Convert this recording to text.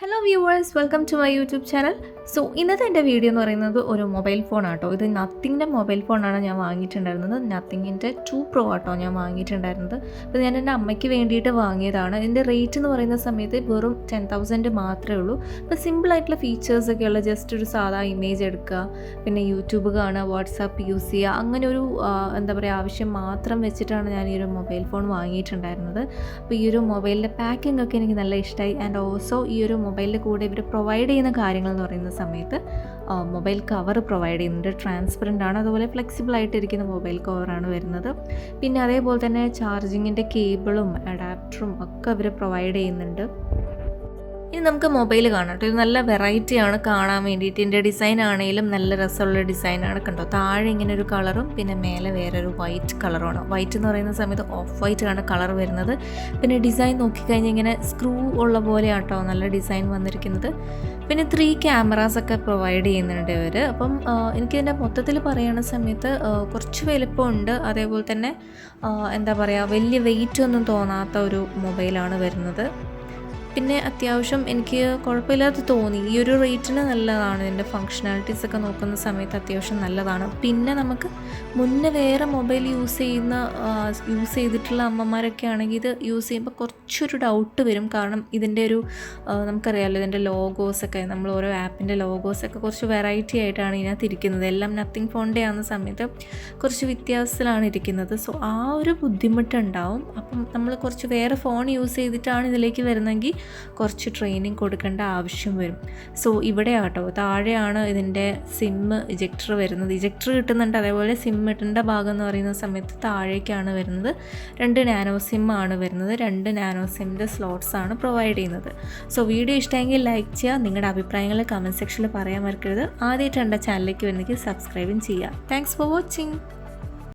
Hello viewers welcome to my YouTube channel so ഇന്നത്തെ എന്റെ video എന്ന് പറയുന്നത് ഒരു മൊബൈൽ ഫോൺ ആട്ടോ. ഇത് നത്തിങ്ങിന്റെ മൊബൈൽ ഫോണാണ് ഞാൻ വാങ്ങിയിട്ടുണ്ടായിരുന്നത്. നത്തിങ്ങിന്റെ ടു പ്രോ ആട്ടോ ഞാൻ വാങ്ങിയിട്ടുണ്ടായിരുന്നത്. അപ്പോൾ ഞാൻ എന്റെ അമ്മയ്ക്ക് വേണ്ടിയിട്ട് വാങ്ങിയതാണ്. ഇതിന്റെ റേറ്റ് എന്ന് പറയുന്ന സമയത്ത് വെറും ടെൻ തൗസൻഡ് മാത്രമേ ഉള്ളൂ. അപ്പോൾ സിമ്പിളായിട്ടുള്ള ഫീച്ചേഴ്സൊക്കെയുള്ള ജസ്റ്റ് ഒരു സാധാ ഇമേജ് എടുക്കുക. പിന്നെ യൂട്യൂബ് കാണുക വാട്സാപ്പ് യൂസ് ചെയ്യുക. അങ്ങനെ ഒരു എന്താ പറയുക ആവശ്യം മാത്രം വെച്ചിട്ടാണ് ഞാൻ ഈ ഒരു മൊബൈൽ ഫോൺ വാങ്ങിയിട്ടുണ്ടായിരുന്നത്. അപ്പോൾ ഈ ഒരു മൊബൈലിന്റെ പാക്കിംഗ് ഒക്കെ എനിക്ക് നല്ല ഇഷ്ടമായി ആൻഡ് ഓൾസോ ഈ ഒരു മൊബൈലിന്റെ കൂടെ ഇവർ പ്രൊവൈഡ് ചെയ്യുന്ന കാര്യങ്ങൾ എന്ന് പറയുന്ന സമയത്ത് മൊബൈൽ കവർ പ്രൊവൈഡ് ചെയ്യുന്നുണ്ട്. ട്രാൻസ്പെറന്റ് ആണ്. അതുപോലെ ഫ്ലെക്സിബിൾ ആയിട്ടിരിക്കുന്ന മൊബൈൽ കവറാണ് വരുന്നത്. പിന്നെ അതേപോലെ തന്നെ ചാർജിങ്ങിന്റെ കേബിളും അഡാപ്റ്ററും ഒക്കെ അവർ പ്രൊവൈഡ് ചെയ്യുന്നുണ്ട്. ഇനി നമുക്ക് മൊബൈൽ കാണാം കേട്ടോ. ഇത് നല്ല വെറൈറ്റിയാണ് കാണാൻ വേണ്ടിയിട്ട്. ഇതിന്റെ ഡിസൈൻ ആണെങ്കിലും നല്ല രസമുള്ള ഡിസൈനാണ് കണ്ടോ. താഴെ ഇങ്ങനെ ഒരു കളറും പിന്നെ മേലെ വേറൊരു വൈറ്റ് കളറുമാണ് വൈറ്റ് എന്ന് പറയുന്ന സമയത്ത് ഓഫ് വൈറ്റ് ആണ് കളർ വരുന്നത്. പിന്നെ ഡിസൈൻ നോക്കിക്കഴിഞ്ഞാൽ ഇങ്ങനെ സ്ക്രൂ ഉള്ള പോലെ ആട്ടോ നല്ല ഡിസൈൻ വന്നിരിക്കുന്നത്. പിന്നെ ത്രീ ക്യാമറാസ് ഒക്കെ പ്രൊവൈഡ് ചെയ്യുന്നുണ്ട് ഇവർ അപ്പം എനിക്കിതിന്റെ മൊത്തത്തിൽ പറയുന്ന സമയത്ത് കുറച്ച് വലിപ്പമുണ്ട്. അതേപോലെ തന്നെ എന്താ പറയുക വലിയ വെയിറ്റ് ഒന്നും തോന്നാത്ത ഒരു മൊബൈലാണ് വരുന്നത്. പിന്നെ അത്യാവശ്യം എനിക്ക് കുഴപ്പമില്ലാതെ തോന്നി. ഈ ഒരു റേറ്റിന് നല്ലതാണ്. ഇതിന്റെ ഫങ്ഷണാലിറ്റീസ് ഒക്കെ നോക്കുന്ന സമയത്ത് അത്യാവശ്യം നല്ലതാണ്. പിന്നെ നമുക്ക് മുന്നേ വേറെ മൊബൈൽ യൂസ് ചെയ്യുന്ന യൂസ് ചെയ്തിട്ടുള്ള അമ്മമാരൊക്കെ ആണെങ്കിൽ ഇത് യൂസ് ചെയ്യുമ്പോൾ കുറച്ചൊരു ഡൗട്ട് വരും. കാരണം ഇതിന്റെ ഒരു നമുക്കറിയാമല്ലോ ഇതിന്റെ ലോഗോസൊക്കെ നമ്മൾ ഓരോ ആപ്പിന്റെ ലോഗോസൊക്കെ കുറച്ച് വെറൈറ്റി ആയിട്ടാണ് ഇതിനകത്ത് ഇരിക്കുന്നത്. എല്ലാം നത്തിങ് ഫോണിന്റെ ആകുന്ന സമയത്ത് കുറച്ച് വ്യത്യാസത്തിലാണ് ഇരിക്കുന്നത്. സോ ആ ഒരു ബുദ്ധിമുട്ടുണ്ടാവും. അപ്പം നമ്മൾ കുറച്ച് വേറെ ഫോൺ യൂസ് ചെയ്തിട്ടാണ് ഇതിലേക്ക് വരുന്നതെങ്കിൽ കുറച്ച് ട്രെയിനിങ് കൊടുക്കേണ്ട ആവശ്യം വരും. സോ ഇവിടെ ആട്ടോ താഴെയാണ് ഇതിന്റെ സിമ്മ് ഇജക്ടർ വരുന്നത്. ഇജക്ടർ കിട്ടുന്നുണ്ട് അതേപോലെ സിം ഇട്ടേണ്ട ഭാഗം എന്ന് പറയുന്ന സമയത്ത് താഴേക്കാണ് വരുന്നത്. രണ്ട് നാനോ സിമ്മാണ് വരുന്നത്. രണ്ട് നാനോ സിമ്മിന്റെ സ്ലോട്ട്സ് ആണ് പ്രൊവൈഡ് ചെയ്യുന്നത്. സോ വീഡിയോ ഇഷ്ടമെങ്കിൽ ലൈക്ക് ചെയ്യുക. നിങ്ങളുടെ അഭിപ്രായങ്ങൾ കമന്റ് സെക്ഷനിൽ പറയാൻ മറക്കരുത്. ആദ്യമായിട്ട് എന്റെ ചാനലിലേക്ക് വരുന്നെങ്കിൽ സബ്സ്ക്രൈബും ചെയ്യുക. Thanks for watching